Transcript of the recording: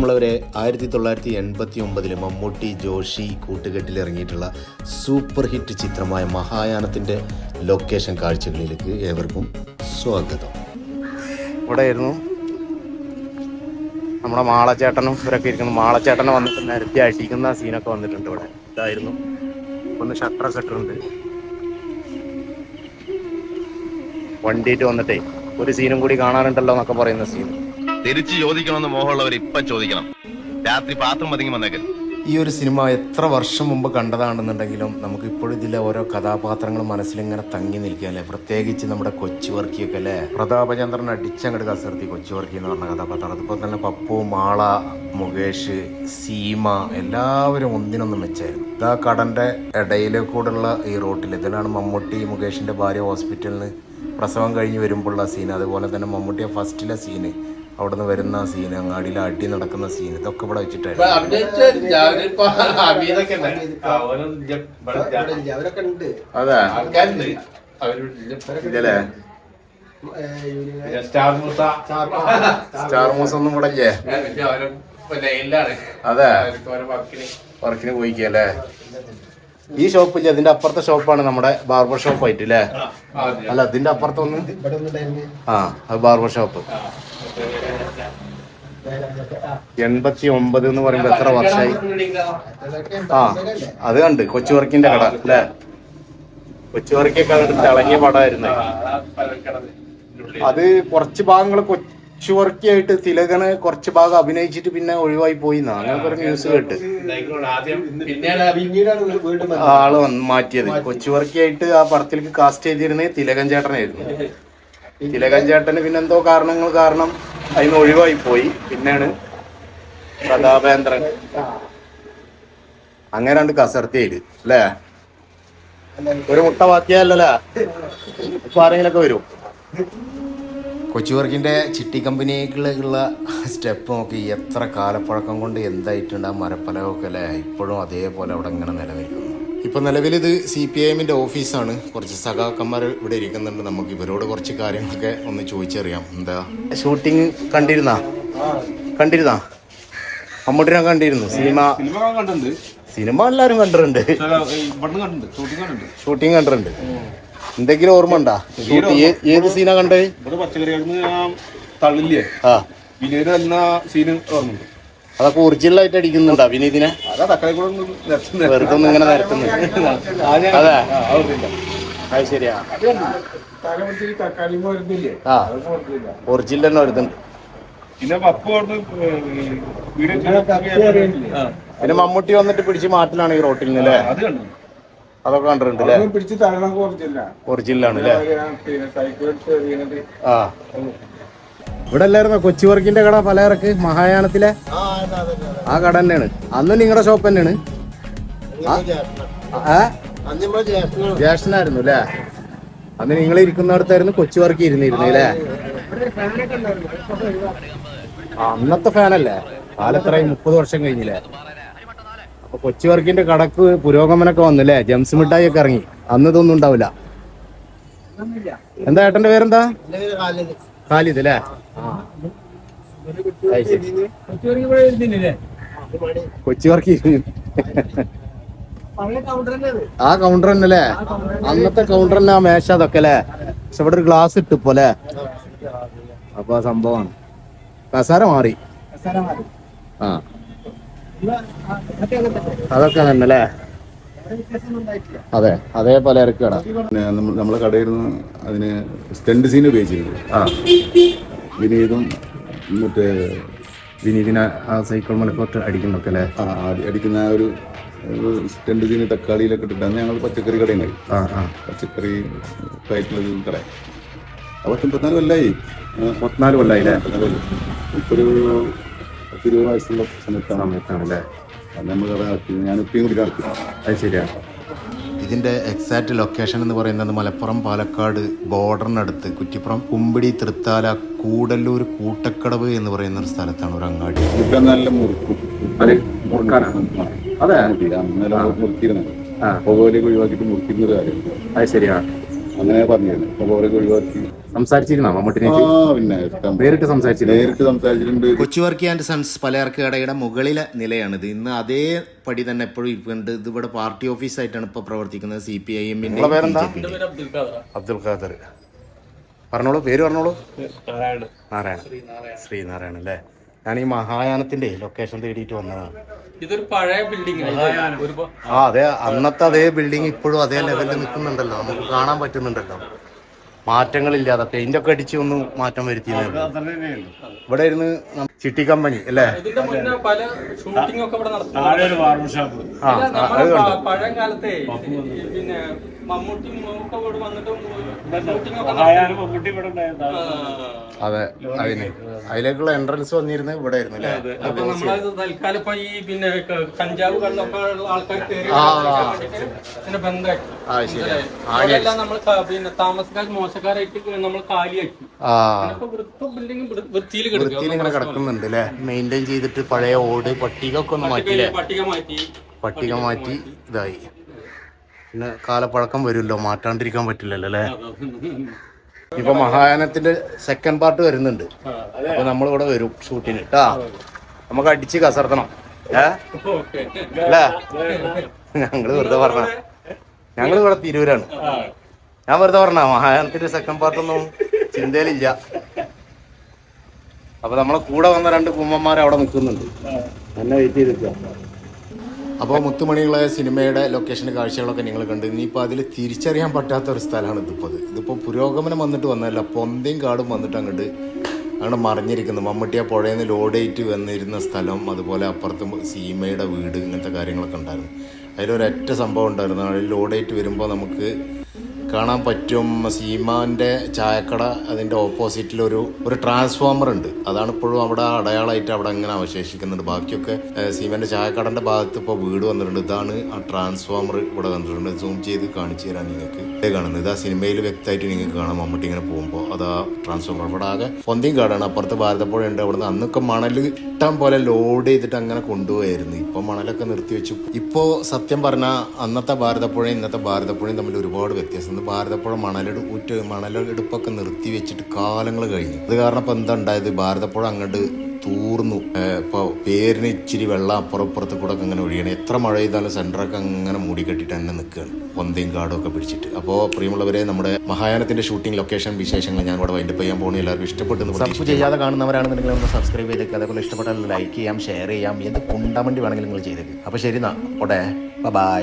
പ്രിയമുള്ളവരെ ആയിരത്തി തൊള്ളായിരത്തി എൺപത്തി ഒമ്പതിൽ മമ്മൂട്ടി ജോഷി കൂട്ടുകെട്ടിൽ ഇറങ്ങിയിട്ടുള്ള സൂപ്പർ ഹിറ്റ് ചിത്രമായ മഹായാനത്തിന്റെ ലൊക്കേഷൻ കാഴ്ചകളിലേക്ക് ഏവർക്കും സ്വാഗതം. ഇവിടെ ആയിരുന്നു നമ്മുടെ മാളച്ചേട്ടനും ഇവരൊക്കെ ഇരിക്കുന്നു. മാളച്ചേട്ടനെ വന്നിട്ട് നിരത്തി അടിക്കുന്ന സീനൊക്കെ വന്നിട്ടുണ്ട് ഇവിടെ. ഇതായിരുന്നു. ഒന്ന് ഷട്ടർ ഇട്ടിട്ടുണ്ട്. വണ്ടിയിട്ട് വന്നിട്ടേ ഒരു സീനും കൂടി കാണാനുണ്ടല്ലോ എന്നൊക്കെ പറയുന്ന സീൻ. തിരിച്ചു ചോദിക്കണമെന്ന് മോഹമുള്ളവർ ഇപ്പൊ ചോദിക്കണം. രാത്രി പാത്രം മതിങ്ങി വന്നേക്കൽ ഈ ഒരു സിനിമ എത്ര വർഷം മുമ്പ് കണ്ടതാണെന്നുണ്ടെങ്കിലും നമുക്ക് ഇപ്പോഴും ഇതിലെ ഓരോ കഥാപാത്രങ്ങൾ മനസ്സിലിങ്ങനെ തങ്ങി നിൽക്കുകയല്ലേ? പ്രത്യേകിച്ച് നമ്മുടെ കൊച്ചു വർക്കിയൊക്കെ അല്ലേ? പ്രതാപചന്ദ്രൻ അടിച്ചങ്ങോട്ട് കസർത്തി കൊച്ചു വർക്കി എന്ന് പറഞ്ഞ കഥാപാത്രം. അതുപോലെ തന്നെ പപ്പു മാള മുകേഷ് സീമ എല്ലാവരും ഒന്നിനൊന്ന് മെച്ചായിരുന്നു. ഇതാ കടന്റെ ഇടയിലെ കൂടെയുള്ള ഈ റോട്ടിൽ ഇതിലാണ് മമ്മൂട്ടി മുകേഷിന്റെ ഭാര്യ ഹോസ്പിറ്റലിൽ പ്രസവം കഴിഞ്ഞ് വരുമ്പോഴുള്ള സീൻ അതുപോലെ തന്നെ മമ്മൂട്ടിയെ ഫസ്റ്റിലെ സീന് അവിടെ നിന്ന് വരുന്ന സീൻ അങ്ങാടിയിൽ അടി നടക്കുന്ന സീൻ ഇതൊക്കെ ഇവിടെ വെച്ചിട്ടായിരുന്നു. സ്റ്റാർ മൂസ. സ്റ്റാർ മൂസ്. ഒന്നും ഇവിടെ ഇല്ലേ? ലൈനിലാണ്. അതെ. വർക്കിന് വർക്കിന് പോയിക്കല്ലേ? ഈ ഷോപ്പ് ഇല്ല? ഇതിന്റെ അപ്പുറത്തെ ഷോപ്പാണ് നമ്മുടെ ബാർബർ ഷോപ്പ് ആയിട്ട് അല്ലേ അല്ല ഇതിന്റെ അപ്പുറത്തൊന്നും ആ അത് ബാർബർ ഷോപ്പ് എൺപത്തി ഒമ്പത് എന്ന് പറയുമ്പോ എത്ര വർഷമായി ആ അത് കണ്ട്. കൊച്ചു വർക്കിന്റെ കട അല്ലേ? കൊച്ചു വർക്കൊക്കെ കണ്ടിട്ട് തിളങ്ങിയ പടമായിരുന്നു. അത് കുറച്ച് ഭാഗങ്ങൾ കൊച്ചു വർക്കിയായിട്ട് തിലകന് കുറച്ച് ഭാഗം അഭിനയിച്ചിട്ട് പിന്നെ ഒഴിവായി പോയി അങ്ങനത്തെ ഒരു ന്യൂസ് കേട്ട്. ആൾ വന്ന് മാറ്റിയത്. കൊച്ചു വർക്കിയായിട്ട് ആ പടത്തിലേക്ക് കാസ്റ്റ് ചെയ്തിരുന്നത് തിലകൻ ചേട്ടനായിരുന്നു. തിലകൻ ചേട്ടന് പിന്നെ എന്തോ കാരണങ്ങൾ കാരണം അതിന് ഒഴിവായി പോയി. പിന്നെയാണ് പ്രതാപേന്ദ്രൻ. അങ്ങനെ രണ്ട് കസർത്തിയത് അല്ലേ? ഒരു മുട്ട ബാക്കിയല്ലല്ലേ ഇപ്പൊ ആരെങ്കിലൊക്കെ വരും. കൊച്ചു വർക്കിന്റെ ചിട്ടി കമ്പനിക്കുള്ള സ്റ്റെപ്പ് നോക്കി എത്ര കാലപ്പഴക്കം കൊണ്ട് എന്തായിട്ടുണ്ട് ആ മരപ്പലകൊക്കെ അല്ലേ? ഇപ്പോഴും അതേപോലെ അവിടെ ഇങ്ങനെ നിലനിൽക്കുന്നു. ഇപ്പം നിലവിൽ ഇത് സി പി ഐ എമ്മിന്റെ ഓഫീസാണ്. കുറച്ച് സഖാക്കന്മാർ ഇവിടെ ഇരിക്കുന്നുണ്ട്. നമുക്ക് ഇവരോട് കുറച്ച് കാര്യങ്ങളൊക്കെ ഒന്ന് ചോദിച്ചറിയാം. എന്താ? ഷൂട്ടിംഗ് കണ്ടിരുന്നാ? കണ്ടിരുന്നാ? മമ്മൂട്ടിനെ കണ്ടിരുന്നു. സിനിമ സിനിമ എല്ലാവരും കണ്ടിട്ടുണ്ട്. ഷൂട്ടിങ് കണ്ടിട്ടുണ്ട്. എന്തെങ്കിലും ഓർമ്മ ഉണ്ടാ? ഏത് സീനാ കണ്ടേ? ഇവിടെ പച്ചക്കറികളിൽ ആ തള്ളില്ലേ? ആ. വിനീത് എന്ന സീന് ഓർമ്മയുണ്ട്. അതൊക്കെ ഒറിജിനൽ ആയിട്ട് അടിക്കുന്നുണ്ടാ വിനീതിനെ? വെറുതെ ഒന്ന് ഇങ്ങനെ നിരത്തുന്നു. അതെ. അത്. ശരിയാ. തലമുടി തക്കാളി മരുന്നില്ലേ ആ. ഒറിജിനൽ തന്നെ വരുന്നുണ്ട്. പിന്നെ മമ്മൂട്ടി വന്നിട്ട് പിടിച്ച് മാറ്റലാണ് ഈ റോട്ടിൽ നിന്ന് അല്ലേ? അത് കണ്ടു. അതൊക്കെ കണ്ടിട്ടുണ്ട് അല്ലേ പിടിച്ച് തരണം കുറച്ചില്ല ഒറിജിനലാണ് അല്ലേ പിന്നെ സൈക്കിൾ എടുത്ത് ആ. ഇവിടെ അല്ലായിരുന്നോ കൊച്ചി വർക്കിന്റെ കട പലചരക്ക് മഹായാനത്തിലെ? ആ, കട തന്നെയാണ്. അന്ന് നിങ്ങളുടെ ഷോപ്പ് തന്നെയാണ്. ജ്യേഷ്ഠനായിരുന്നു അല്ലേ അന്ന് നിങ്ങൾ ഇരിക്കുന്നിടത്തായിരുന്നു കൊച്ചു വർക്ക് ഇരുന്നിരുന്നു അല്ലേ. അന്നത്തെ ഫാനല്ലേ കാലത്രയും മുപ്പത് വർഷം കഴിഞ്ഞില്ലേ? അപ്പൊ കൊച്ചി വർക്കിന്റെ കടക്ക് പുരോഗമനൊക്കെ വന്നില്ലേ? ജംസ് മിഠായി ഒക്കെ ഇറങ്ങി. അന്ന് ഇതൊന്നും ഉണ്ടാവില്ല. എന്താ ഏട്ടന്റെ പേരെന്താ? ഖാലിദ്. അല്ലേ? കൊച്ചു വർക്ക് ആ കൗണ്ടർ തന്നെ അല്ലേ? അന്നത്തെ കൗണ്ടർ തന്നെ ആ മേശ അതൊക്കെ അല്ലേ? പക്ഷെ ഇവിടെ ഒരു ഗ്ലാസ് ഇട്ടു പോലെ അല്ലേ? അപ്പൊ ആ സംഭവമാണ്. കസാര മാറി. ആ. അതൊക്കെ തന്നെ അല്ലേ അതെ അതേപോലെ ഇറക്കട നമ്മളെ കടയിൽ നിന്ന് അതിന് സ്റ്റണ്ട് സീൻ ഉപയോഗിച്ചിരുന്നു. ആ. വിനീതും മറ്റേ വിനീതിനെ ആ സൈക്കിൾ മലക്കോട്ട് അടിക്കുന്നൊക്കെ അല്ലേ? ആ, അടിക്കുന്ന ആ ഒരു സ്റ്റെൻഡ് സ്റ്റണ്ട് സീന് തക്കാളിയിലൊക്കെ ഇട്ടിട്ട് അന്ന് ഞങ്ങൾ പച്ചക്കറി കടയുണ്ടായി ആ ആ. പച്ചക്കറി ഒരു കട. അപ്പോൾ മുപ്പത്തിനാല് കൊല്ലായി. മുപ്പത്തിനാല് കൊല്ലായില്ലേ? ഇപ്പോൾ ഒരു പത്തിരുപത് വയസ്സുള്ള സമയത്താണ്. സമയത്താണ് അല്ലേ? നമ്മൾ കൂടി അത് ശരിയാണ് ഇതിന്റെ എക്സാക്ട് ലൊക്കേഷൻ എന്ന് പറയുന്നത് മലപ്പുറം പാലക്കാട് ബോർഡറിനടുത്ത് കുറ്റിപ്പുറം കുമ്പിടി തൃത്താല കൂടല്ലൂർ കൂട്ടക്കടവ് എന്ന് പറയുന്ന ഒരു സ്ഥലത്താണ് ഒരു അങ്ങാടി. ഇപ്പം നല്ല മുറുക്കും അതെ മുറുക്കിയിരുന്നത് ഒഴിവാക്കിയിട്ട് മുറുക്കിയിരുന്ന ഒരു കാര്യം അത് ശരിയാണ് അങ്ങനെ പറഞ്ഞിരുന്നു അപ്പൊ അവരൊക്കെ ഒഴിവാക്കി. സംസാരിച്ചിരുന്നോ മമ്മൂട്ടിനെ? ആ പിന്നെ ഇഷ്ടം. നേരിട്ട് സംസാരിച്ചിരുന്നു? നേരിട്ട് സംസാരിച്ചിട്ടുണ്ട്. കൊച്ചു വർക്കി ആൻഡ് സൺസ് പലചരക്ക് കടയുടെ മുകളിലെ നിലയാണിത്. ഇന്ന് അതേ പടി തന്നെ എപ്പോഴും ഇരിക്കുന്നുണ്ട് ഇത് ഇവിടെ പാർട്ടി ഓഫീസായിട്ടാണ് ഇപ്പോൾ പ്രവർത്തിക്കുന്നത് സി പി ഐ എമ്മിന്റെ അബ്ദുൽ ഖാദർ. പറഞ്ഞോളൂ പേര് പറഞ്ഞോളൂ. നാരായണൻ. ശ്രീനാരായണൻ അല്ലേ? ഞാൻ ഈ മഹായാനത്തിന്റെ ലൊക്കേഷൻ തേടിയിട്ട് വന്നതാണ്. ഇതൊരു പഴയ ബിൽഡിംഗ് ആ അതെ അന്നത്തെ അതേ ബിൽഡിംഗ് ഇപ്പോഴും അതേ ലെവലിൽ നിൽക്കുന്നുണ്ടല്ലോ. നമുക്ക് കാണാൻ പറ്റുന്നുണ്ടല്ലോ. മാറ്റങ്ങളില്ലാതെ പെയിന്റ് ഒക്കെ അടിച്ച് ഒന്ന് മാറ്റം വരുത്തിയതേ ഉള്ളൂ. ഇവിടെ ഇരുന്ന് ചിട്ടി കമ്പനി അല്ലേ? ഇതിന്റെ മുന്നേ പല ഷൂട്ടിംഗ് ഒക്കെ ഇവിടെ നടത്തി ആ അത് കണ്ടു. മമ്മൂട്ടി ഇവിടെ വന്നിട്ട്. അതെ അതിന് അതിലേക്കുള്ള എൻട്രൻസ് വന്നിരുന്നത് ഇവിടെ ആയിരുന്നു അല്ലേ? അപ്പൊ നമ്മളത് തൽക്കാലം ഇപ്പൊ ഈ പിന്നെ ക- കഞ്ചാവ് കള്ളൊക്കെ ഉള്ള ആൾക്കാർ കയറി ആ. പിന്നെ ബന്ധമാക്കി. ആ ശരി. അവിടെല്ലാം നമ്മൾ പിന്നെ താമസക്കാർ മോശക്കാരായിട്ട് നമ്മൾ കാലിയാക്കി ആ. ഇപ്പൊ വൃത്ത ബിൽഡിംഗ് വൃത്തിയിൽ കിടക്കുക. വൃത്തിയിൽ ഇങ്ങനെ കിടക്കുന്നുണ്ട് അല്ലെ? മെയിന്റെയിൻ ചെയ്തിട്ട് പഴയ ഓട് പട്ടിക ഒക്കെ ഒന്ന് പട്ടിക മാറ്റി. പട്ടിക മാറ്റി. ഇതായി. പിന്നെ കാലപ്പഴക്കം വരുമല്ലോ മാറ്റാണ്ടിരിക്കാൻ പറ്റില്ലല്ലോ അല്ലേ? ഇപ്പൊ മഹായാനത്തിന്റെ സെക്കൻഡ് പാർട്ട് വരുന്നുണ്ട്. അപ്പൊ നമ്മളിവിടെ വരും ഷൂട്ടിന് കേട്ടാ നമുക്ക് അടിച്ച് കസർത്തണം. അല്ലേ? ഞങ്ങൾ വെറുതെ പറഞ്ഞ ഞങ്ങൾ ഇവിടെ തിരൂരാണ്. ഞാൻ വെറുതെ പറഞ്ഞ മഹായാനത്തിന്റെ സെക്കൻഡ് പാർട്ടൊന്നും ചിന്തയിലില്ല. അപ്പൊ നമ്മളെ കൂടെ വന്ന രണ്ട് കുമ്മന്മാരെ അവിടെ നിൽക്കുന്നുണ്ട്. എന്നെ വെയിറ്റ് ചെയ്തിരിക്കുക അപ്പോൾ മുത്തുമണികളായ സിനിമയുടെ ലൊക്കേഷൻ കാഴ്ചകളൊക്കെ നിങ്ങൾ കണ്ടു. ഇനിയിപ്പോൾ അതിൽ തിരിച്ചറിയാൻ പറ്റാത്ത ഒരു സ്ഥലമാണ് ഇതിപ്പോൾ ഇതിപ്പോൾ പുരോഗമനം വന്നിട്ട് വന്നതല്ല പൊന്തയും കാടും വന്നിട്ട് അങ്ങോട്ട് അങ്ങോട്ട് മറിഞ്ഞിരിക്കുന്നു. മമ്മൂട്ടിയ പുഴയിൽ നിന്ന് ലോഡേറ്റ് വന്നിരുന്ന സ്ഥലം അതുപോലെ അപ്പുറത്ത് സീമയുടെ വീട് ഇങ്ങനത്തെ കാര്യങ്ങളൊക്കെ ഉണ്ടായിരുന്നു. അതിലൊരൊറ്റ സംഭവം ഉണ്ടായിരുന്നു. അതിൽ ലോഡേറ്റ് വരുമ്പോൾ നമുക്ക് കാണാൻ പറ്റും. സീമാന്റെ ചായക്കട അതിന്റെ ഓപ്പോസിറ്റിലൊരു ഒരു ട്രാൻസ്ഫോമർ ഉണ്ട്. അതാണ് ഇപ്പോഴും അവിടെ അടയാളമായിട്ട് അവിടെ അങ്ങനെ അവശേഷിക്കുന്നുണ്ട്. ബാക്കിയൊക്കെ സീമാന്റെ ചായക്കടന്റെ ഭാഗത്ത് ഇപ്പോൾ വീട് വന്നിട്ടുണ്ട്. ഇതാണ് ആ ട്രാൻസ്ഫോമർ ഇവിടെ വന്നിട്ടുണ്ട്. സൂം ചെയ്ത് കാണിച്ചു തരാൻ നിങ്ങൾക്ക്. കാണുന്നത്. ഇത് ആ സിനിമയിൽ വ്യക്തമായിട്ട് നിങ്ങൾക്ക് കാണാം. മമ്മൂട്ടി ഇങ്ങനെ പോകുമ്പോൾ അത് ആ ട്രാൻസ്ഫോമർ. ഇവിടെ ആകെ പൊന്തിയും കാടാണ്. അപ്പുറത്ത് ഭാരതപ്പുഴ ഉണ്ട് അവിടുന്ന് അന്നൊക്കെ മണൽ ഇഷ്ടം പോലെ ലോഡ് ചെയ്തിട്ട് അങ്ങനെ കൊണ്ടുപോയായിരുന്നു. ഇപ്പോൾ മണലൊക്കെ നിർത്തി വെച്ചു ഇപ്പോൾ സത്യം പറഞ്ഞാൽ അന്നത്തെ ഭാരതപ്പുഴയും ഇന്നത്തെ ഭാരതപ്പുഴയും തമ്മിൽ ഒരുപാട് വ്യത്യാസം ഇന്ന് ഭാരതപ്പുഴ മണലെടു ഊറ്റ് മണലെടുപ്പൊക്കെ നിർത്തി വെച്ചിട്ട് കാലങ്ങൾ കഴിഞ്ഞു. അത് കാരണം ഇപ്പം എന്താ ഉണ്ടായത്? ഭാരതപ്പുഴ അങ്ങോട്ട് തൂർന്നു. ഇപ്പോൾ പേരിന് ഇച്ചിരി വെള്ളം അപ്പുറം ഇപ്പുറത്ത് കൂടെ ഒക്കെ അങ്ങനെ ഒഴിയണം എത്ര മഴ ചെയ്താലും സെന്ററൊക്കെ അങ്ങനെ മൂടിക്കെട്ടിട്ട് തന്നെ നിൽക്കുകയാണ്. പൊന്തയും കാടും ഒക്കെ പിടിച്ചിട്ട്. അപ്പോൾ പ്രിയമുള്ളവരെ നമ്മുടെ മഹായാനത്തിന്റെ ഷൂട്ടിംഗ് ലൊക്കേഷൻ വിശേഷങ്ങൾ ഞാൻ ഇവിടെ വൈൻഡപ്പ് ചെയ്യാൻ പോകുന്നു എല്ലാവർക്കും ഇഷ്ടപ്പെട്ടു സബ്സ്ക്രൈബ് ചെയ്യാതെ കാണുന്നവരാണെന്നുണ്ടെങ്കിൽ ഒന്ന് സബ്സ്ക്രൈബ് ചെയ്തേക്ക്. അതേപോലെ ഇഷ്ടപ്പെട്ടാൽ ലൈക്ക് ചെയ്യാം ഷെയർ ചെയ്യാം. എന്ത് കുണ്ടമണ്ടി വേണമെങ്കിലും നിങ്ങൾ ചെയ്തേക്ക്. അപ്പോൾ ശരി എന്നാ. ഓടെ. ബൈ